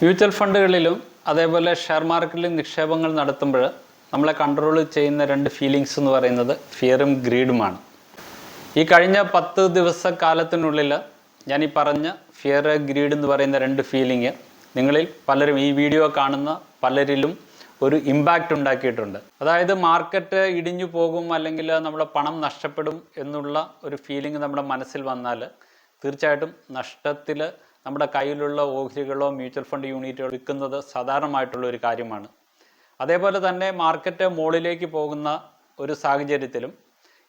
Mutual ഫണ്ടുകളിലും അതേപോലെ share മാർക്കറ്റിലും നിക്ഷേപങ്ങൾ നടത്തുമ്പോൾ നമ്മളെ കൺട്രോൾ ചെയ്യുന്ന രണ്ട് ഫീലിങ്സ് എന്ന് പറയുന്നത് ഫിയറും ഗ്രീഡുമാണ് ഈ കഴിഞ്ഞ പത്ത് ദിവസ കാലത്തിനുള്ളിൽ ഞാൻ ഈ പറഞ്ഞ ഫിയർ ഗ്രീഡ് എന്ന് പറയുന്ന രണ്ട് ഫീലിംഗ് നിങ്ങളിൽ പലരും ഈ വീഡിയോ കാണുന്ന പലരിലും ഒരു ഇമ്പാക്റ്റ് ഉണ്ടാക്കിയിട്ടുണ്ട്. അതായത് മാർക്കറ്റ് ഇടിഞ്ഞു പോകും അല്ലെങ്കിൽ നമ്മുടെ പണം നഷ്ടപ്പെടും എന്നുള്ള ഒരു ഫീലിംഗ് നമ്മുടെ മനസ്സിൽ വന്നാൽ തീർച്ചയായിട്ടും നഷ്ടത്തിൽ നമ്മുടെ കയ്യിലുള്ള ഓഹരികളോ മ്യൂച്വൽ ഫണ്ട് യൂണിറ്റുകളോ വിൽക്കുന്നത് സാധാരണമായിട്ടുള്ള ഒരു കാര്യമാണ്. അതേപോലെ തന്നെ മാർക്കറ്റ് മുകളിലേക്ക് പോകുന്ന ഒരു സാഹചര്യത്തിലും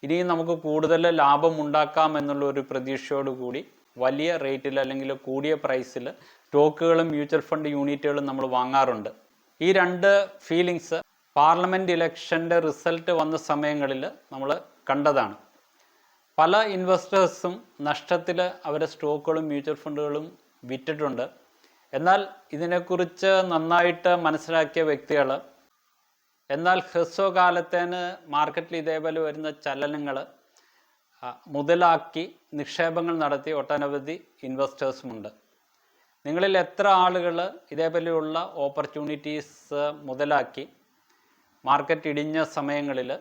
ഇനിയും നമുക്ക് കൂടുതൽ ലാഭം ഉണ്ടാക്കാം എന്നുള്ള ഒരു പ്രതീക്ഷയോടുകൂടി വലിയ റേറ്റിൽ അല്ലെങ്കിൽ കൂടിയ പ്രൈസിൽ സ്റ്റോക്കുകളും മ്യൂച്വൽ ഫണ്ട് യൂണിറ്റുകളും നമ്മൾ വാങ്ങാറുണ്ട്. ഈ രണ്ട് ഫീലിങ്സ് പാർലമെന്റ് ഇലക്ഷന്റെ റിസൾട്ട് വന്ന സമയങ്ങളിൽ നമ്മൾ കണ്ടതാണ്. പല ഇൻവെസ്റ്റേഴ്സും നഷ്ടത്തിൽ അവരെ സ്റ്റോക്കുകളും മ്യൂച്വൽ ഫണ്ടുകളും വിറ്റിട്ടുണ്ട്. എന്നാൽ ഇതിനെക്കുറിച്ച് നന്നായിട്ട് മനസ്സിലാക്കിയ വ്യക്തികൾ എന്നാൽ ഹ്രസ്വകാലത്തേന് മാർക്കറ്റിൽ ഇതേപോലെ വരുന്ന ചലനങ്ങൾ മുതലാക്കി നിക്ഷേപങ്ങൾ നടത്തിയ ഒട്ടനവധി ഇൻവെസ്റ്റേഴ്സുമുണ്ട്. നിങ്ങളിൽ എത്ര ആളുകൾ ഇതേപോലെയുള്ള ഓപ്പർച്യൂണിറ്റീസ് മുതലാക്കി മാർക്കറ്റ് ഇടിഞ്ഞ സമയങ്ങളിൽ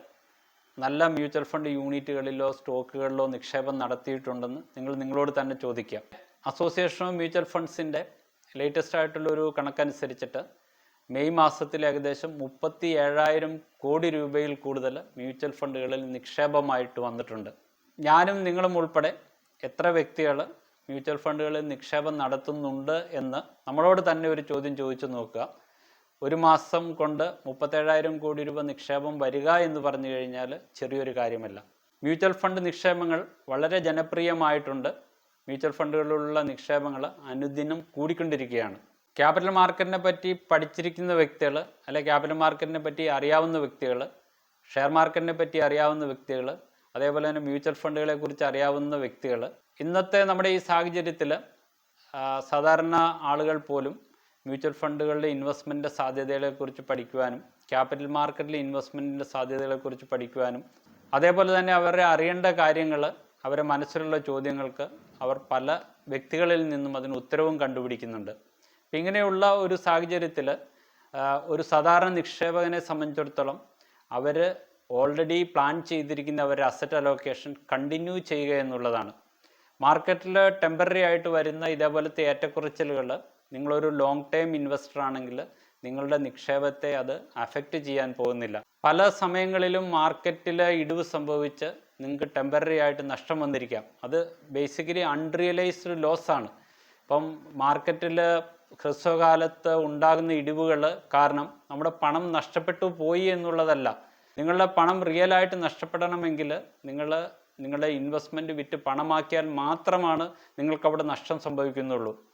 നല്ല മ്യൂച്വൽ ഫണ്ട് യൂണിറ്റുകളിലോ സ്റ്റോക്കുകളിലോ നിക്ഷേപം നടത്തിയിട്ടുണ്ടെന്ന് നിങ്ങൾ നിങ്ങളോട് തന്നെ ചോദിക്കുക അസോസിയേഷൻ ഓഫ് മ്യൂച്വൽ ഫണ്ട്സിന്റെ ലേറ്റസ്റ്റ് ആയിട്ടുള്ള ഒരു കണക്കനുസരിച്ചിട്ട് മെയ് മാസത്തിൽ ഏകദേശം മുപ്പത്തി ഏഴായിരം കോടി രൂപയിൽ കൂടുതൽ മ്യൂച്വൽ ഫണ്ടുകളിൽ നിക്ഷേപമായിട്ട് വന്നിട്ടുണ്ട്. ഞാനും നിങ്ങളും ഉൾപ്പെടെ എത്ര വ്യക്തികൾ മ്യൂച്വൽ ഫണ്ടുകളിൽ നിക്ഷേപം നടത്തുന്നുണ്ട് എന്ന് നമ്മളോട് തന്നെ ഒരു ചോദ്യം ചോദിച്ചു നോക്കുക. ഒരു മാസം കൊണ്ട് മുപ്പത്തേഴായിരം കോടി രൂപ നിക്ഷേപം വരിക എന്ന് പറഞ്ഞു കഴിഞ്ഞാൽ ചെറിയൊരു കാര്യമല്ല. മ്യൂച്വൽ ഫണ്ട് നിക്ഷേപങ്ങൾ വളരെ ജനപ്രിയമായിട്ടുണ്ട്. മ്യൂച്വൽ ഫണ്ടുകളിലുള്ള നിക്ഷേപങ്ങൾ അനുദിനം കൂടിക്കൊണ്ടിരിക്കുകയാണ്. ക്യാപിറ്റൽ മാർക്കറ്റിനെ പറ്റി പഠിച്ചിരിക്കുന്ന വ്യക്തികൾ അല്ലെ ക്യാപിറ്റൽ മാർക്കറ്റിനെ പറ്റി അറിയാവുന്ന വ്യക്തികൾ ഷെയർ മാർക്കറ്റിനെ പറ്റി അറിയാവുന്ന വ്യക്തികൾ അതേപോലെ തന്നെ മ്യൂച്വൽ ഫണ്ടുകളെ കുറിച്ച് അറിയാവുന്ന വ്യക്തികൾ. ഇന്നത്തെ നമ്മുടെ ഈ സാഹചര്യത്തിൽ സാധാരണ ആളുകൾ പോലും മ്യൂച്വൽ ഫണ്ടുകളുടെ ഇൻവെസ്റ്റ്മെന്റ് സാധ്യതകളെക്കുറിച്ച് പഠിക്കുവാനും ക്യാപിറ്റൽ മാർക്കറ്റിലെ ഇൻവെസ്റ്റ്മെന്റിന്റെ സാധ്യതകളെക്കുറിച്ച് പഠിക്കുവാനും അതേപോലെ തന്നെ അവരെ അറിയേണ്ട കാര്യങ്ങൾ അവരെ മനസ്സിലുള്ള ചോദ്യങ്ങൾക്ക് അവർ പല വ്യക്തികളിൽ നിന്നും അതിന് ഉത്തരവും കണ്ടുപിടിക്കുന്നുണ്ട്. അപ്പം ഇങ്ങനെയുള്ള ഒരു സാഹചര്യത്തിൽ ഒരു സാധാരണ നിക്ഷേപകനെ സംബന്ധിച്ചിടത്തോളം അവർ ഓൾറെഡി പ്ലാൻ ചെയ്തിരിക്കുന്ന അവരുടെ അസറ്റ് അലോക്കേഷൻ കണ്ടിന്യൂ ചെയ്യുക എന്നുള്ളതാണ്. മാർക്കറ്റിൽ ടെമ്പററി ആയിട്ട് വരുന്ന ഇതേപോലത്തെ ഏറ്റക്കുറച്ചിലുകൾ നിങ്ങളൊരു ലോങ് ടൈം ഇൻവെസ്റ്റർ ആണെങ്കിൽ നിങ്ങളുടെ നിക്ഷേപത്തെ അത് അഫക്റ്റ് ചെയ്യാൻ പോകുന്നില്ല. പല സമയങ്ങളിലും മാർക്കറ്റിൽ ഇടിവ് സംഭവിച്ച് നിങ്ങൾക്ക് ടെമ്പററി ആയിട്ട് നഷ്ടം വന്നിരിക്കാം. അത് ബേസിക്കലി അൺറിയലൈസ്ഡ് ലോസ് ആണ്. ഇപ്പം മാർക്കറ്റിൽ ഹ്രസ്വകാലത്ത് ഉണ്ടാകുന്ന ഇടിവുകൾ കാരണം നമ്മുടെ പണം നഷ്ടപ്പെട്ടു പോയി എന്നുള്ളതല്ല. നിങ്ങളുടെ പണം റിയലായിട്ട് നഷ്ടപ്പെടണമെങ്കിൽ നിങ്ങൾ നിങ്ങളുടെ ഇൻവെസ്റ്റ്മെന്റ് വിറ്റ് പണമാക്കിയാൽ മാത്രമാണ് നിങ്ങൾക്ക് അവിടെ നഷ്ടം സംഭവിക്കുന്നുള്ളൂ.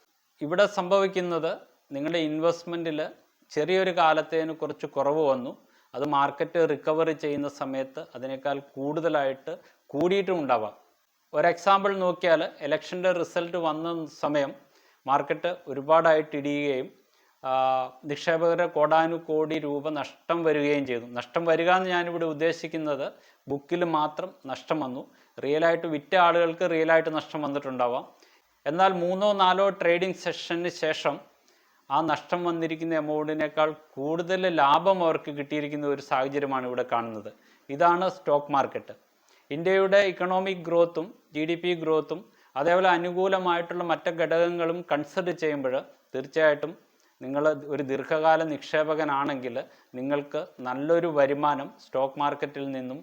ഇവിടെ സംഭവിക്കുന്നത് നിങ്ങളുടെ ഇൻവെസ്റ്റ്മെന്റിൽ ചെറിയൊരു കാലത്തേന് കുറച്ച് കുറവ് വന്നു. അത് മാർക്കറ്റ് റിക്കവറി ചെയ്യുന്ന സമയത്ത് അതിനേക്കാൾ കൂടുതലായിട്ട് കൂടിയിട്ടും ഉണ്ടാവാം. ഒരു എക്സാമ്പിൾ നോക്കിയാൽ ഇലക്ഷന്റെ റിസൾട്ട് വന്ന സമയം മാർക്കറ്റ് ഒരുപാടായിട്ട് ഇടിയുകയും നിക്ഷേപകരെ കോടാനുകോടി രൂപ നഷ്ടം വരികയും ചെയ്തു. നഷ്ടം വരിക എന്ന് ഞാനിവിടെ ഉദ്ദേശിക്കുന്നത് ബുക്കിൽ മാത്രം നഷ്ടം വന്നു. റിയലായിട്ട് വിറ്റ ആളുകൾക്ക് റിയലായിട്ട് നഷ്ടം വന്നിട്ടുണ്ടാവാം. എന്നാൽ മൂന്നോ നാലോ ട്രേഡിംഗ് സെഷന് ശേഷം ആ നഷ്ടം വന്നിരിക്കുന്ന എമൗണ്ടിനേക്കാൾ കൂടുതൽ ലാഭം അവർക്ക് കിട്ടിയിരിക്കുന്ന ഒരു സാഹചര്യമാണ് ഇവിടെ കാണുന്നത്. ഇതാണ് സ്റ്റോക്ക് മാർക്കറ്റ് ഇന്ത്യയുടെ ഇക്കണോമിക് ഗ്രോത്തും ജി ഡി പി ഗ്രോത്തും അതേപോലെ അനുകൂലമായിട്ടുള്ള മറ്റ് ഘടകങ്ങളും കൺസിഡർ ചെയ്യുമ്പോൾ തീർച്ചയായിട്ടും നിങ്ങൾ ഒരു ദീർഘകാല നിക്ഷേപകനാണെങ്കിൽ നിങ്ങൾക്ക് നല്ലൊരു വരുമാനം സ്റ്റോക്ക് മാർക്കറ്റിൽ നിന്നും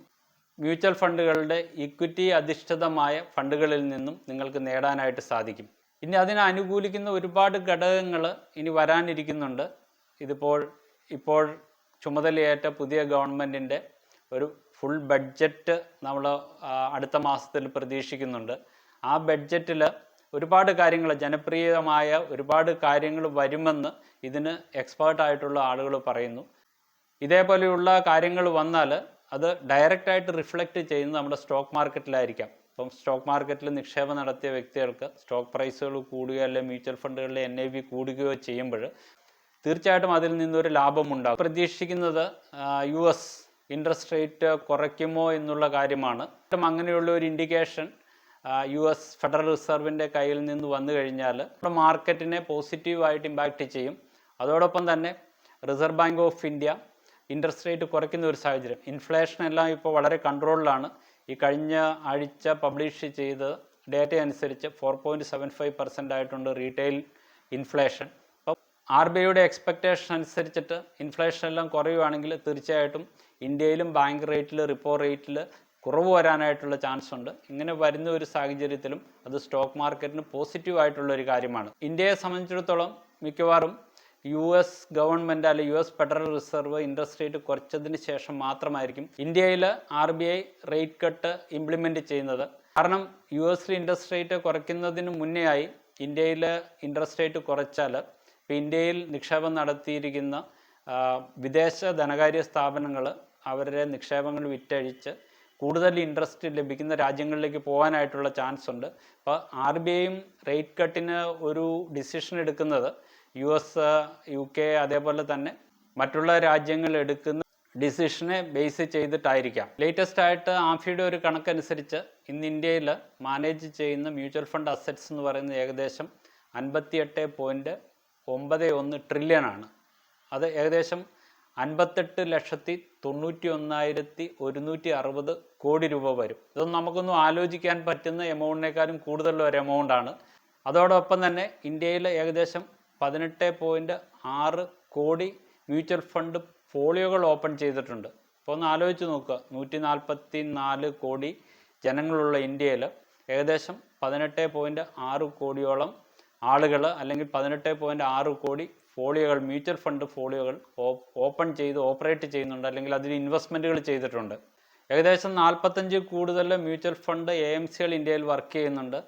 മ്യൂച്വൽ ഫണ്ടുകളുടെ ഇക്വിറ്റി അധിഷ്ഠിതമായ ഫണ്ടുകളിൽ നിന്നും നിങ്ങൾക്ക് നേടാനായിട്ട് സാധിക്കും. ഇനി അതിനെ അനുകൂലിക്കുന്ന ഒരുപാട് ഘടകങ്ങൾ ഇനി വരാനിരിക്കുന്നുണ്ട്. ഇതിപ്പോൾ ഇപ്പോൾ ചുമതലയേറ്റ പുതിയ ഗവൺമെന്റിന്റെ ഒരു ഫുൾ ബഡ്ജറ്റ് നമ്മൾ അടുത്ത മാസത്തിൽ പ്രതീക്ഷിക്കുന്നുണ്ട്. ആ ബഡ്ജറ്റിൽ ഒരുപാട് കാര്യങ്ങൾ ജനപ്രിയമായ ഒരുപാട് കാര്യങ്ങൾ വരുമെന്ന് ഇതിന് എക്സ്പേർട്ടായിട്ടുള്ള ആളുകൾ പറയുന്നു. ഇതേപോലെയുള്ള കാര്യങ്ങൾ വന്നാൽ അത് ഡയറക്റ്റായിട്ട് റിഫ്ലക്റ്റ് ചെയ്യുന്നത് നമ്മുടെ സ്റ്റോക്ക് മാർക്കറ്റിലായിരിക്കാം. ഇപ്പം സ്റ്റോക്ക് മാർക്കറ്റിൽ നിക്ഷേപം നടത്തിയ വ്യക്തികൾക്ക് സ്റ്റോക്ക് പ്രൈസുകൾ കൂടുകയോ അല്ലെങ്കിൽ മ്യൂച്വൽ ഫണ്ടുകളിലെ എൻ ഐ വി കൂടുകയോ ചെയ്യുമ്പോൾ തീർച്ചയായിട്ടും അതിൽ നിന്നൊരു ലാഭമുണ്ടാകും പ്രതീക്ഷിക്കുന്നത് യു എസ് ഇൻട്രസ്റ്റ് റേറ്റ് കുറയ്ക്കുമോ എന്നുള്ള കാര്യമാണ്. അങ്ങനെയുള്ള ഒരു ഇൻഡിക്കേഷൻ യു എസ് ഫെഡറൽ റിസർവിന്റെ കയ്യിൽ നിന്ന് വന്നു കഴിഞ്ഞാൽ നമ്മുടെ മാർക്കറ്റിനെ പോസിറ്റീവായിട്ട് ഇമ്പാക്റ്റ് ചെയ്യും. അതോടൊപ്പം തന്നെ Reserve Bank of India interest rate കുറയ്ക്കുന്ന ഒരു സാഹചര്യം. ഇൻഫ്ലേഷൻ എല്ലാം ഇപ്പോൾ വളരെ കൺട്രോളിലാണ് ഈ കഴിഞ്ഞ ആഴ്ച പബ്ലിഷ് ചെയ്ത് ഡേറ്റ അനുസരിച്ച് four point seven five percent ആയിട്ടുണ്ട് റീറ്റെയിൽ ഇൻഫ്ലേഷൻ അപ്പം ആർ ബി ഐയുടെ എക്സ്പെക്റ്റേഷൻ അനുസരിച്ചിട്ട് ഇൻഫ്ലേഷൻ എല്ലാം കുറയുവാണെങ്കിൽ തീർച്ചയായിട്ടും ഇന്ത്യയിലും ബാങ്ക് റേറ്റിൽ റിപ്പോ റേറ്റിൽ കുറവ് വരാനായിട്ടുള്ള ചാൻസ് ഉണ്ട്. ഇങ്ങനെ വരുന്ന ഒരു സാഹചര്യത്തിലും അത് സ്റ്റോക്ക് മാർക്കറ്റിന് പോസിറ്റീവ് ആയിട്ടുള്ള ഒരു കാര്യമാണ്. ഇന്ത്യയെ സംബന്ധിച്ചിടത്തോളം മിക്കവാറും യു എസ് ഗവൺമെന്റ് അല്ലെങ്കിൽ U S federal reserve interest rate കുറച്ചതിന് ശേഷം മാത്രമായിരിക്കും ഇന്ത്യയിൽ R B I rate cut implement ചെയ്യുന്നത്. കാരണം യു എസിൽ ഇൻട്രസ്റ്റ് റേറ്റ് കുറയ്ക്കുന്നതിന് മുന്നേ ആയി ഇന്ത്യയിൽ ഇൻട്രസ്റ്റ് റേറ്റ് കുറച്ചാൽ ഇപ്പോൾ ഇന്ത്യയിൽ നിക്ഷേപം നടത്തിയിരിക്കുന്ന വിദേശ ധനകാര്യ സ്ഥാപനങ്ങൾ അവരുടെ നിക്ഷേപങ്ങൾ വിറ്റഴിച്ച് കൂടുതൽ ഇൻട്രസ്റ്റ് ലഭിക്കുന്ന രാജ്യങ്ങളിലേക്ക് പോകാനായിട്ടുള്ള ചാൻസ് ഉണ്ട്. അപ്പോൾ ആർ ബി ഐയും റേറ്റ് കട്ടിന് ഒരു ഡിസിഷൻ എടുക്കുന്നത് യു എസ് യു കെ അതേപോലെ തന്നെ മറ്റുള്ള രാജ്യങ്ങൾ എടുക്കുന്ന ഡിസിഷനെ ബേസ് ചെയ്തിട്ടായിരിക്കാം. ലേറ്റസ്റ്റ് ആയിട്ട് ആഫിയുടെ ഒരു കണക്കനുസരിച്ച് ഇന്ന് ഇന്ത്യയിൽ മാനേജ് ചെയ്യുന്ന മ്യൂച്വൽ ഫണ്ട് അസറ്റ്സ് എന്ന് പറയുന്നത് ഏകദേശം അൻപത്തിയെട്ട് പോയിന്റ് ഒമ്പത് ഒന്ന് ട്രില്യൺ ആണ് അത് ഏകദേശം അൻപത്തെട്ട് ലക്ഷത്തി തൊണ്ണൂറ്റി ഒന്നായിരത്തി ഒരുന്നൂറ്റി അറുപത് കോടി രൂപ വരും. ഇതൊന്നും നമുക്കൊന്നും ആലോചിക്കാൻ പറ്റുന്ന എമൗണ്ടിനേക്കാളും കൂടുതലുള്ള ഒരു എമൗണ്ടാണ് അതോടൊപ്പം തന്നെ ഇന്ത്യയിൽ ഏകദേശം പതിനെട്ട് പോയിന്റ് ആറ് കോടി മ്യൂച്വൽ ഫണ്ട് പോളിയോകൾ ഓപ്പൺ ചെയ്തിട്ടുണ്ട്. അപ്പോൾ ഒന്ന് ആലോചിച്ച് നോക്കുക. നൂറ്റി നാൽപ്പത്തി നാല് കോടി ജനങ്ങളുള്ള ഇന്ത്യയിൽ ഏകദേശം പതിനെട്ട് പോയിന്റ് ആറ് കോടിയോളം ആളുകൾ അല്ലെങ്കിൽ പതിനെട്ട് പോയിന്റ് ആറ് കോടി ഫോളിയോകൾ മ്യൂച്വൽ ഫണ്ട് ഫോളിയോകൾ ഓപ്പൺ ചെയ്ത് ഓപ്പറേറ്റ് ചെയ്യുന്നുണ്ട്. അല്ലെങ്കിൽ അതിൽ ഇൻവെസ്റ്റ്മെന്റുകൾ ചെയ്തിട്ടുണ്ട്. ഏകദേശം നാൽപ്പത്തഞ്ച് കൂടുതൽ മ്യൂച്വൽ ഫണ്ട് എ എം സികൾ ഇന്ത്യയിൽ വർക്ക് ചെയ്യുന്നുണ്ട്.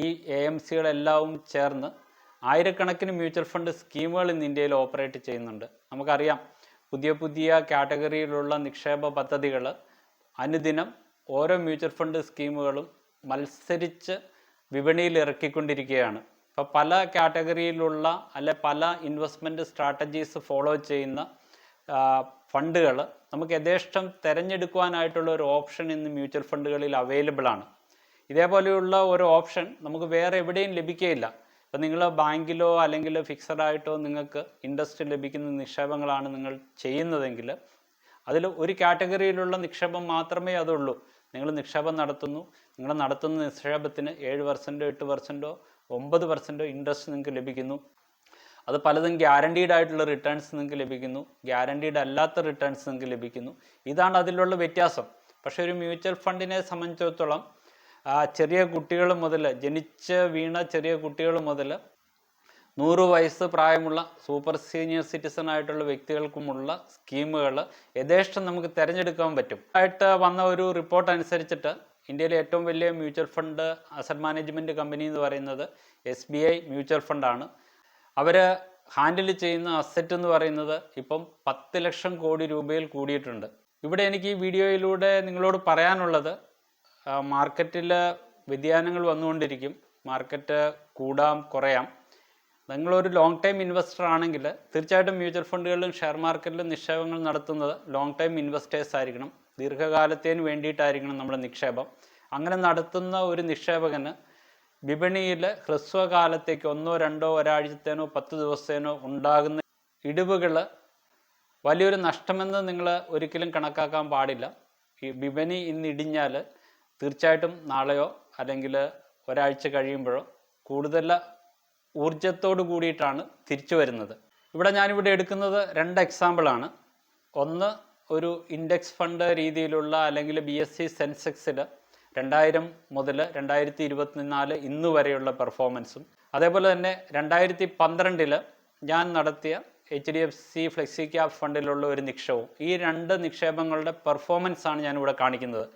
ഈ എ എം സികളെല്ലാം ചേർന്ന് ആയിരക്കണക്കിന് മ്യൂച്വൽ ഫണ്ട് സ്കീമുകൾ ഇന്ന് ഇന്ത്യയിൽ ഓപ്പറേറ്റ് ചെയ്യുന്നുണ്ട്. നമുക്കറിയാം പുതിയ പുതിയ കാറ്റഗറിയിലുള്ള നിക്ഷേപ പദ്ധതികൾ അനുദിനം ഓരോ മ്യൂച്വൽ ഫണ്ട് സ്കീമുകളും മത്സരിച്ച് വിപണിയിൽ ഇറക്കിക്കൊണ്ടിരിക്കുകയാണ്. ഇപ്പോൾ പല കാറ്റഗറിയിലുള്ള അല്ലെ പല ഇൻവെസ്റ്റ്മെന്റ് സ്ട്രാറ്റജീസ് ഫോളോ ചെയ്യുന്ന ഫണ്ടുകൾ നമുക്ക് യഥേഷ്ടം തിരഞ്ഞെടുക്കുവാനായിട്ടുള്ള ഒരു ഓപ്ഷൻ ഇന്ന് മ്യൂച്വൽ ഫണ്ടുകളിൽ അവൈലബിൾ ആണ്. ഇതേപോലെയുള്ള ഒരു ഓപ്ഷൻ നമുക്ക് വേറെ എവിടെയും ലഭിക്കുകയില്ല. ഇപ്പം നിങ്ങൾ ബാങ്കിലോ അല്ലെങ്കിൽ ഫിക്സഡ് ആയിട്ടോ നിങ്ങൾക്ക് ഇൻട്രസ്റ്റ് ലഭിക്കുന്ന നിക്ഷേപങ്ങളാണ് നിങ്ങൾ ചെയ്യുന്നതെങ്കിൽ അതിൽ ഒരു കാറ്റഗറിയിലുള്ള നിക്ഷേപം മാത്രമേ അതുള്ളൂ. നിങ്ങൾ നിക്ഷേപം നടത്തുന്നു. നിങ്ങൾ നടത്തുന്ന നിക്ഷേപത്തിന് ഏഴ് പെർസെന്റോ എട്ട് പെർസെന്റോ ഒമ്പത് പെർസെന്റോ ഇൻട്രസ്റ്റ് നിങ്ങൾക്ക് ലഭിക്കുന്നു. അത് പലതും ഗ്യാരണ്ടീഡ് ആയിട്ടുള്ള റിട്ടേൺസ് നിങ്ങൾക്ക് ലഭിക്കുന്നു. ഗ്യാരണ്ടീഡ് അല്ലാത്ത റിട്ടേൺസ് നിങ്ങൾക്ക് ലഭിക്കുന്നു. ഇതാണ് അതിലുള്ള വ്യത്യാസം. പക്ഷേ ഒരു മ്യൂച്വൽ ഫണ്ടിനെ സംബന്ധിച്ചിടത്തോളം ആ, ചെറിയ കുട്ടികൾ മുതൽ ജനിച്ച് വീണ ചെറിയ കുട്ടികൾ മുതൽ നൂറ് വയസ്സ് പ്രായമുള്ള സൂപ്പർ സീനിയർ സിറ്റിസൺ ആയിട്ടുള്ള വ്യക്തികൾക്കുമുള്ള സ്കീമുകൾ യഥേഷ്ടം നമുക്ക് തിരഞ്ഞെടുക്കാൻ പറ്റും. ആയിട്ട് വന്ന ഒരു റിപ്പോർട്ട് അനുസരിച്ചിട്ട് ഇന്ത്യയിലെ ഏറ്റവും വലിയ mutual fund asset management company എന്ന് പറയുന്നത് എസ് ബി ഐ മ്യൂച്വൽ ഫണ്ടാണ്. അവർ ഹാൻഡിൽ ചെയ്യുന്ന അസറ്റ് എന്ന് പറയുന്നത് ഇപ്പം പത്ത് ലക്ഷം കോടി രൂപയിൽ കൂടിയിട്ടുണ്ട്. ഇവിടെ എനിക്ക് ഈ വീഡിയോയിലൂടെ നിങ്ങളോട് പറയാനുള്ളത് മാർക്കറ്റിൽ വ്യതിയാനങ്ങൾ വന്നുകൊണ്ടിരിക്കും. മാർക്കറ്റ് കൂടാം കുറയാം. നിങ്ങളൊരു ലോങ് ടൈം ഇൻവെസ്റ്റർ ആണെങ്കിൽ തീർച്ചയായിട്ടും മ്യൂച്വൽ ഫണ്ടുകളിലും ഷെയർ മാർക്കറ്റിലും നിക്ഷേപങ്ങൾ നടത്തുന്നത് ലോങ് ടൈം ഇൻവെസ്റ്റേഴ്സ് ആയിരിക്കണം. ദീർഘകാലത്തേന് വേണ്ടിയിട്ടായിരിക്കണം നമ്മുടെ നിക്ഷേപം. അങ്ങനെ നടത്തുന്ന ഒരു നിക്ഷേപകന് വിപണിയിൽ ഹ്രസ്വകാലത്തേക്ക് ഒന്നോ രണ്ടോ ഒരാഴ്ചത്തേനോ പത്ത് ദിവസത്തേനോ ഉണ്ടാകുന്ന ഇടിവുകൾ വലിയൊരു നഷ്ടമെന്ന് നിങ്ങൾ ഒരിക്കലും കണക്കാക്കാൻ പാടില്ല. ഈ വിപണി ഇന്ന് ഇടിഞ്ഞാൽ തീർച്ചയായിട്ടും നാളെയോ അല്ലെങ്കിൽ ഒരാഴ്ച കഴിയുമ്പോഴോ കൂടുതൽ ഊർജത്തോട് കൂടിയിട്ടാണ് തിരിച്ചു വരുന്നത്. ഇവിടെ ഞാനിവിടെ എടുക്കുന്നത് രണ്ട് എക്സാമ്പിളാണ് ഒന്ന് ഒരു ഇൻഡെക്സ് ഫണ്ട് രീതിയിലുള്ള അല്ലെങ്കിൽ ബി എസ് സി സെൻസെക്സിൽ രണ്ടായിരം മുതൽ രണ്ടായിരത്തി ഇരുപത്തിനാല് ഇന്ന് വരെയുള്ള പെർഫോമൻസും അതേപോലെ തന്നെ രണ്ടായിരത്തി പന്ത്രണ്ടിൽ ഞാൻ നടത്തിയ H D F C flexi cap ഫണ്ടിലുള്ള ഒരു നിക്ഷേപവും. ഈ രണ്ട് നിക്ഷേപങ്ങളുടെ പെർഫോമൻസ് ആണ് ഞാനിവിടെ കാണിക്കുന്നത്.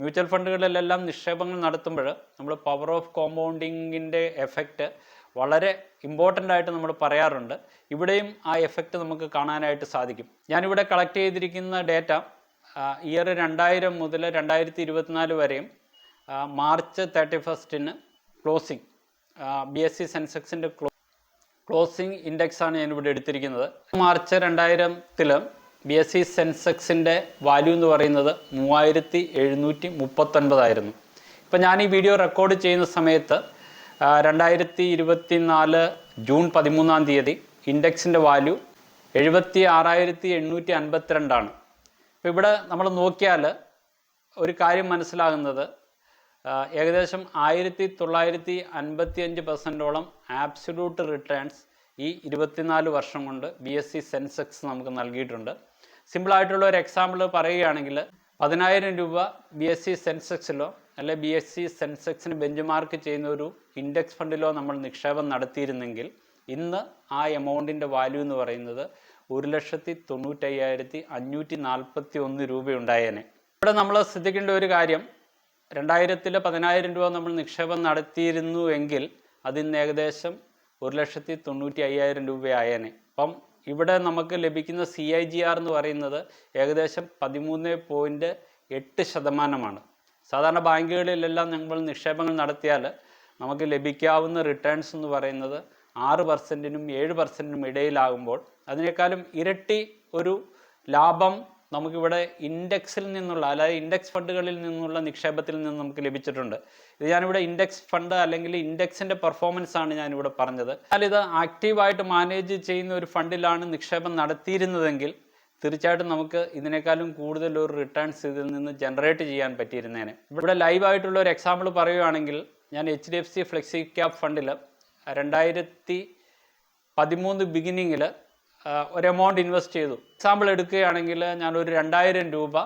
മ്യൂച്വൽ ഫണ്ടുകളിലെല്ലാം നിക്ഷേപങ്ങൾ നടത്തുമ്പോൾ നമ്മൾ പവർ ഓഫ് കോമ്പൗണ്ടിങ്ങിന്റെ എഫക്റ്റ് വളരെ ഇമ്പോർട്ടന്റ് ആയിട്ട് നമ്മൾ പറയാറുണ്ട്. ഇവിടെയും ആ എഫക്റ്റ് നമുക്ക് കാണാനായിട്ട് സാധിക്കും. ഞാനിവിടെ കളക്ട് ചെയ്തിരിക്കുന്ന ഡേറ്റ ഇയർ രണ്ടായിരം മുതൽ രണ്ടായിരത്തി ഇരുപത്തിനാല് വരെയും മാർച്ച് തേർട്ടി ഫസ്റ്റിന് ക്ലോസിംഗ് ബി എസ് സി സെൻസെക്സിന്റെ ക്ലോ ക്ലോസിംഗ് ഇൻഡെക്സ് ആണ് ഞാൻ ഇവിടെ എടുത്തിരിക്കുന്നത്. മാർച്ച് രണ്ടായിരത്തിൽ ബി എസ് സി സെൻസെക്സിന്റെ വാല്യൂ എന്ന് പറയുന്നത് മൂവായിരത്തി എഴുന്നൂറ്റി മുപ്പത്തൊൻപതായിരുന്നു ഇപ്പം ഞാൻ ഈ വീഡിയോ റെക്കോർഡ് ചെയ്യുന്ന സമയത്ത് രണ്ടായിരത്തി ഇരുപത്തി നാല് ജൂൺ പതിമൂന്നാം തീയതി ഇൻഡെക്സിന്റെ വാല്യൂ എഴുപത്തി ആറായിരത്തി എണ്ണൂറ്റി അൻപത്തിരണ്ടാണ്. അപ്പോൾ ഇവിടെ നമ്മൾ നോക്കിയാൽ ഒരു കാര്യം മനസ്സിലാകുന്നത് ഏകദേശം ആയിരത്തി തൊള്ളായിരത്തി അൻപത്തി അഞ്ച് പെർസെന്റോളം ആബ്സൊല്യൂട്ട് റിട്ടേൺസ് ഈ ഇരുപത്തിനാല് വർഷം കൊണ്ട് ബി എസ് സി സെൻസെക്സ് നമുക്ക് നൽകിയിട്ടുണ്ട്. സിമ്പിളായിട്ടുള്ള ഒരു എക്സാമ്പിൾ പറയുകയാണെങ്കിൽ പതിനായിരം രൂപ ബി എസ് സി സെൻസെക്സിലോ അല്ലെ ബി എസ് സി സെൻസെക്സിന് ബെഞ്ച് മാർക്ക് ചെയ്യുന്ന ഒരു ഇൻഡെക്സ് ഫണ്ടിലോ നമ്മൾ നിക്ഷേപം നടത്തിയിരുന്നെങ്കിൽ ഇന്ന് ആ എമൗണ്ടിന്റെ വാല്യൂ എന്ന് പറയുന്നത് ഒരു ലക്ഷത്തി തൊണ്ണൂറ്റയ്യായിരത്തി അഞ്ഞൂറ്റി നാൽപ്പത്തി ഒന്ന് രൂപയുണ്ടായേനെ. ഇവിടെ നമ്മൾ ശ്രദ്ധിക്കേണ്ട ഒരു കാര്യം രണ്ടായിരത്തിൽ പതിനായിരം രൂപ നമ്മൾ നിക്ഷേപം നടത്തിയിരുന്നു എങ്കിൽ അതിന്ന് ഏകദേശം ഒരു ലക്ഷത്തി തൊണ്ണൂറ്റി അയ്യായിരം രൂപയായേനെ. അപ്പം ഇവിടെ നമുക്ക് ലഭിക്കുന്ന സി ഐ ജി ആർ എന്ന് പറയുന്നത് ഏകദേശം പതിമൂന്ന് പോയിന്റ് എട്ട് ശതമാനമാണ്. സാധാരണ ബാങ്കുകളിലെല്ലാം നമ്മൾ നിക്ഷേപങ്ങൾ നടത്തിയാൽ നമുക്ക് ലഭിക്കാവുന്ന റിട്ടേൺസ് എന്ന് പറയുന്നത് ആറ് പെർസെന്റിനും ഏഴ് പെർസെന്റിനും ഇടയിലാകുമ്പോൾ അതിനേക്കാളും ഇരട്ടി ഒരു ലാഭം നമുക്കിവിടെ ഇൻഡെക്സിൽ നിന്നുള്ള അതായത് ഇൻഡെക്സ് ഫണ്ടുകളിൽ നിന്നുള്ള നിക്ഷേപത്തിൽ നിന്ന് നമുക്ക് ലഭിച്ചിട്ടുണ്ട്. ഇത് ഞാനിവിടെ ഇൻഡെക്സ് ഫണ്ട് അല്ലെങ്കിൽ ഇൻഡെക്സിന്റെ പെർഫോമൻസ് ആണ് ഞാനിവിടെ പറഞ്ഞത്. എന്നാൽ ഇത് ആക്റ്റീവായിട്ട് മാനേജ് ചെയ്യുന്ന ഒരു ഫണ്ടിലാണ് നിക്ഷേപം നടത്തിയിരുന്നതെങ്കിൽ തീർച്ചയായിട്ടും നമുക്ക് ഇതിനേക്കാളും കൂടുതൽ ഒരു റിട്ടേൺസ് ഇതിൽ നിന്ന് ജനറേറ്റ് ചെയ്യാൻ പറ്റിയിരുന്നേനെ. ഇവിടെ ലൈവായിട്ടുള്ള ഒരു എക്സാമ്പിൾ പറയുകയാണെങ്കിൽ ഞാൻ H D F C flexi cap ഫണ്ടിൽ രണ്ടായിരത്തി പതിമൂന്ന് ബിഗിനിങ്ങിൽ ഒരു എമൗണ്ട് ഇൻവെസ്റ്റ് ചെയ്തു. എക്സാമ്പിൾ എടുക്കുകയാണെങ്കിൽ ഞാനൊരു രണ്ടായിരം രൂപ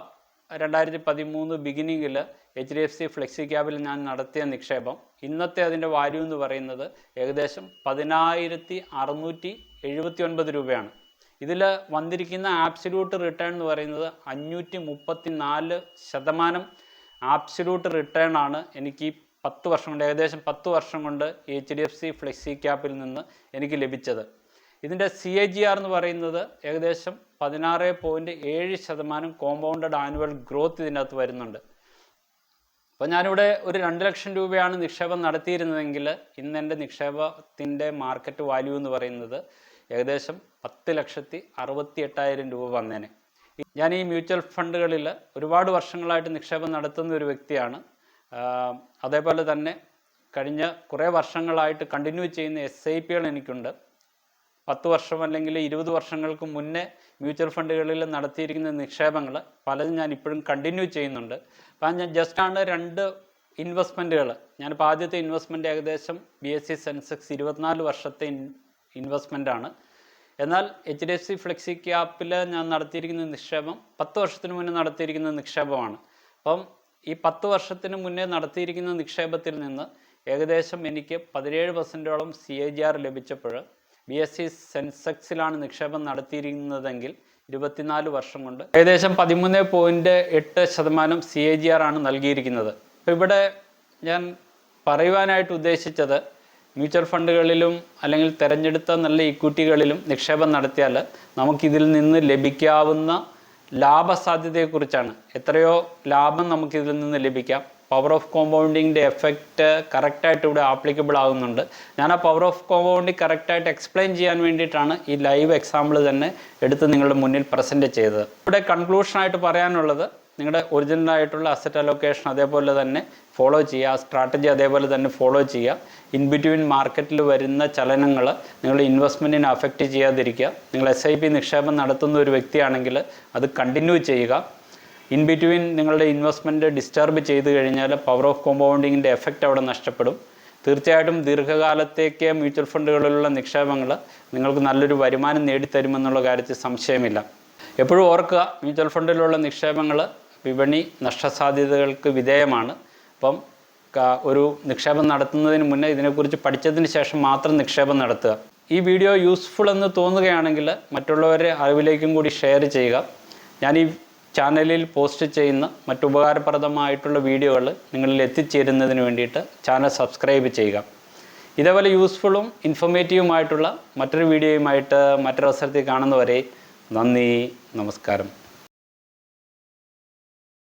രണ്ടായിരത്തി പതിമൂന്ന് ബിഗിനിങ്ങിൽ H D F C flexi ക്യാബിൽ ഞാൻ നടത്തിയ നിക്ഷേപം. ഇന്നത്തെ അതിന്റെ വാല്യൂ എന്ന് പറയുന്നത് ഏകദേശം പതിനായിരത്തി അറുന്നൂറ്റി എഴുപത്തി ഒൻപത് രൂപയാണ്. ഇതിൽ വന്നിരിക്കുന്ന ആബ്സല്യൂട്ട് റിട്ടേൺ എന്ന് പറയുന്നത് അഞ്ഞൂറ്റി മുപ്പത്തി നാല് ശതമാനം ആബ്സല്യൂട്ട് റിട്ടേൺ ആണ് എനിക്ക് പത്ത് വർഷം കൊണ്ട് ഏകദേശം പത്ത് വർഷം കൊണ്ട് H D F C flexi ക്യാപ്പിൽ നിന്ന് എനിക്ക് ലഭിച്ചത്. ഇതിന്റെ സി എ ജി ആർ എന്ന് പറയുന്നത് ഏകദേശം പതിനാറ് പോയിന്റ് ഏഴ് ശതമാനം കോമ്പൗണ്ടഡ് ആനുവൽ ഗ്രോത്ത് ഇതിനകത്ത് വരുന്നുണ്ട്. അപ്പോൾ ഞാനിവിടെ ഒരു രണ്ട് ലക്ഷം രൂപയാണ് നിക്ഷേപം നടത്തിയിരുന്നതെങ്കിൽ ഇന്ന് എന്റെ നിക്ഷേപത്തിന്റെ മാർക്കറ്റ് വാല്യൂ എന്ന് പറയുന്നത് ഏകദേശം പത്ത് ലക്ഷത്തി അറുപത്തി എട്ടായിരം രൂപ വന്നേനെ. ഞാൻ ഈ മ്യൂച്വൽ ഫണ്ടുകളിൽ ഒരുപാട് വർഷങ്ങളായിട്ട് നിക്ഷേപം നടത്തുന്ന ഒരു വ്യക്തിയാണ്. അതേപോലെ തന്നെ കഴിഞ്ഞ കുറേ വർഷങ്ങളായിട്ട് കണ്ടിന്യൂ ചെയ്യുന്ന എസ് ഐ പികൾ എനിക്കുണ്ട്. പത്ത് വർഷം അല്ലെങ്കിൽ ഇരുപത് വർഷങ്ങൾക്ക് മുന്നേ മ്യൂച്വൽ ഫണ്ടുകളിൽ നടത്തിയിരിക്കുന്ന നിക്ഷേപങ്ങൾ പലതും ഞാൻ ഇപ്പോഴും കണ്ടിന്യൂ ചെയ്യുന്നുണ്ട്. അപ്പം ഞാൻ ജസ്റ്റാണ് രണ്ട് ഇൻവെസ്റ്റ്മെന്റുകൾ ഞാനിപ്പോൾ ആദ്യത്തെ ഇൻവെസ്റ്റ്മെന്റ് ഏകദേശം ബി എസ് സി സെൻസെക്സ് ഇരുപത്തിനാല് വർഷത്തെ ഇൻ ഇൻവെസ്റ്റ്മെന്റ് ആണ്. എന്നാൽ H D F C flexi ക്യാപ്പിൽ ഞാൻ നടത്തിയിരിക്കുന്ന നിക്ഷേപം പത്ത് വർഷത്തിന് മുന്നേ നടത്തിയിരിക്കുന്ന നിക്ഷേപമാണ്. അപ്പം ഈ പത്ത് വർഷത്തിന് മുന്നേ നടത്തിയിരിക്കുന്ന നിക്ഷേപത്തിൽ നിന്ന് ഏകദേശം എനിക്ക് പതിനേഴ് പെർസെന്റോളം സി എ ജി ആർ ലഭിച്ചപ്പോൾ ബി എസ് സി സെൻസെക്സിലാണ് നിക്ഷേപം നടത്തിയിരിക്കുന്നതെങ്കിൽ ഇരുപത്തിനാല് വർഷം കൊണ്ട് ഏകദേശം പതിമൂന്ന് പോയിന്റ് എട്ട് ശതമാനം സി എ ജി ആർ ആണ് നൽകിയിരിക്കുന്നത്. അപ്പോൾ ഇവിടെ ഞാൻ പറയുവാനായിട്ട് ഉദ്ദേശിച്ചത് മ്യൂച്വൽ ഫണ്ടുകളിലും അല്ലെങ്കിൽ തിരഞ്ഞെടുത്ത നല്ല ഇക്വിറ്റികളിലും നിക്ഷേപം നടത്തിയാൽ നമുക്കിതിൽ നിന്ന് ലഭിക്കാവുന്ന ലാഭസാധ്യതയെക്കുറിച്ചാണ്. എത്രയോ ലാഭം നമുക്കിതിൽ നിന്ന് ലഭിക്കാം. പവർ ഓഫ് കോമ്പൗണ്ടിങ്ങിന്റെ എഫക്റ്റ് കറക്റ്റായിട്ട് ഇവിടെ ആപ്ലിക്കബിൾ ആകുന്നുണ്ട് ഞാൻ ആ പവർ ഓഫ് കോമ്പൗണ്ടിങ് കറക്റ്റായിട്ട് എക്സ്പ്ലെയിൻ ചെയ്യാൻ വേണ്ടിയിട്ടാണ് ഈ ലൈവ് എക്സാമ്പിൾ തന്നെ എടുത്ത് നിങ്ങളുടെ മുന്നിൽ പ്രസന്റ് ചെയ്തത്. ഇവിടെ കൺക്ലൂഷനായിട്ട് പറയാനുള്ളത് നിങ്ങളുടെ ഒറിജിനൽ ആയിട്ടുള്ള അസറ്റ് അലോക്കേഷൻ അതേപോലെ തന്നെ ഫോളോ ചെയ്യുക സ്ട്രാറ്റജി അതേപോലെ തന്നെ ഫോളോ ചെയ്യുക. ഇൻ ബിറ്റ്വീൻ മാർക്കറ്റിൽ വരുന്ന ചലനങ്ങൾ നിങ്ങളുടെ ഇൻവെസ്റ്റ്മെന്റിനെ അഫക്റ്റ് ചെയ്യാതിരിക്കുക. നിങ്ങൾ എസ് ഐ പി നിക്ഷേപം നടത്തുന്ന ഒരു വ്യക്തിയാണെങ്കിൽ അത് കണ്ടിന്യൂ ചെയ്യുക. ഇൻ ബിറ്റ്വീൻ നിങ്ങളുടെ ഇൻവെസ്റ്റ്മെന്റ് ഡിസ്റ്റർബ് ചെയ്ത് കഴിഞ്ഞാൽ പവർ ഓഫ് കോമ്പൗണ്ടിങ്ങിന്റെ എഫക്റ്റ് അവിടെ നഷ്ടപ്പെടും. തീർച്ചയായിട്ടും ദീർഘകാലത്തേക്ക് മ്യൂച്വൽ ഫണ്ടുകളിലുള്ള നിക്ഷേപങ്ങൾ നിങ്ങൾക്ക് നല്ലൊരു വരുമാനം നേടിത്തരുമെന്നുള്ള കാര്യത്തിൽ സംശയമില്ല. എപ്പോഴും ഓർക്കുക മ്യൂച്വൽ ഫണ്ടിലുള്ള നിക്ഷേപങ്ങൾ വിപണി നഷ്ടസാധ്യതകൾക്ക് വിധേയമാണ്. അപ്പം ഒരു നിക്ഷേപം നടത്തുന്നതിന് മുന്നേ ഇതിനെക്കുറിച്ച് പഠിച്ചതിന് ശേഷം മാത്രം നിക്ഷേപം നടത്തുക. ഈ വീഡിയോ യൂസ്ഫുൾ എന്ന് തോന്നുകയാണെങ്കിൽ മറ്റുള്ളവരെ അറിവിലേക്കും കൂടി ഷെയർ ചെയ്യുക. ഞാൻ ഈ ചാനലിൽ പോസ്റ്റ് ചെയ്യുന്ന മറ്റുപകാരപ്രദമായിട്ടുള്ള വീഡിയോകൾ നിങ്ങളിൽ എത്തിച്ചേരുന്നതിന് വേണ്ടിയിട്ട് ചാനൽ സബ്സ്ക്രൈബ് ചെയ്യുക. ഇതേപോലെ യൂസ്ഫുള്ളും ഇൻഫോർമേറ്റീവുമായിട്ടുള്ള മറ്റൊരു വീഡിയോയുമായിട്ട് മറ്റൊരവസരത്തിൽ കാണുന്നവരെ നന്ദി നമസ്കാരം.